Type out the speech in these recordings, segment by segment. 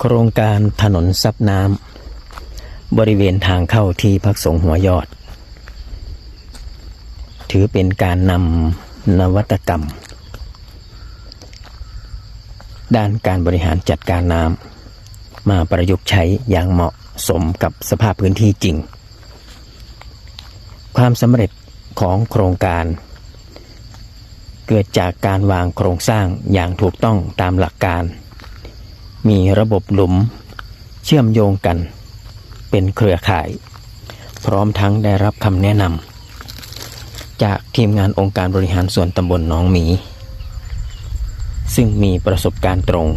โครงการถนนซับน้ำบริเวณทางเข้าที่พักสงหัวยอด ถือเป็นการนำนวัตกรรม ด้านการบริหารจัดการน้ำมาประยุกต์ใช้อย่างเหมาะสมกับสภาพพื้นที่จริง ความสำเร็จของโครงการ เกิดจากการวางโครงสร้างอย่างถูกต้องตามหลักการ มีระบบหลุมเชื่อมโยงกันเป็นเครือข่าย พร้อมทั้งได้รับคำแนะนำจากทีมงานองค์การบริหารส่วนตำบลหนองหมี ซึ่งมีประสบการณ์ตรง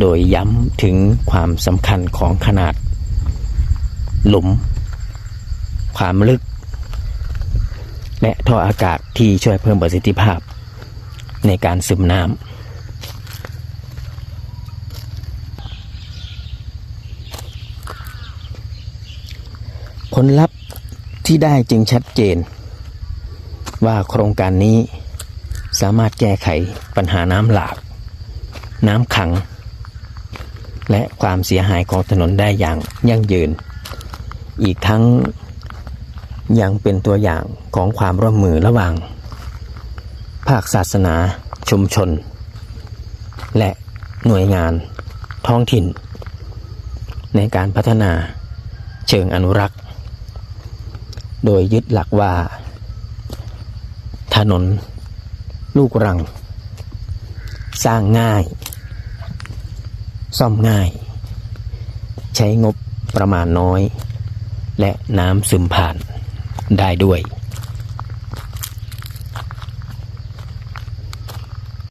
โดยย้ำถึงความสำคัญของขนาด หลุม ความลึก และท่ออากาศที่ช่วยเพิ่มประสิทธิภาพในการซึมน้ำ ผลลัพธ์ที่ได้จึงชัดเจน ว่าโครงการนี้สามารถแก้ไขปัญหาน้ำหลาก น้ำขัง และความเสียหายของถนนได้อย่างยั่งยืน อีกทั้งยังเป็นตัวอย่างของความร่วมมือระหว่าง ภาคศาสนาชุมชน และหน่วยงานท้องถิ่น ในการพัฒนาเชิงอนุรักษ์ โดยยึดหลักว่า ถนน ลูกรัง สร้างง่าย ซ่อมง่าย ใช้งบประมาณน้อย และน้ำซึมผ่านได้ด้วย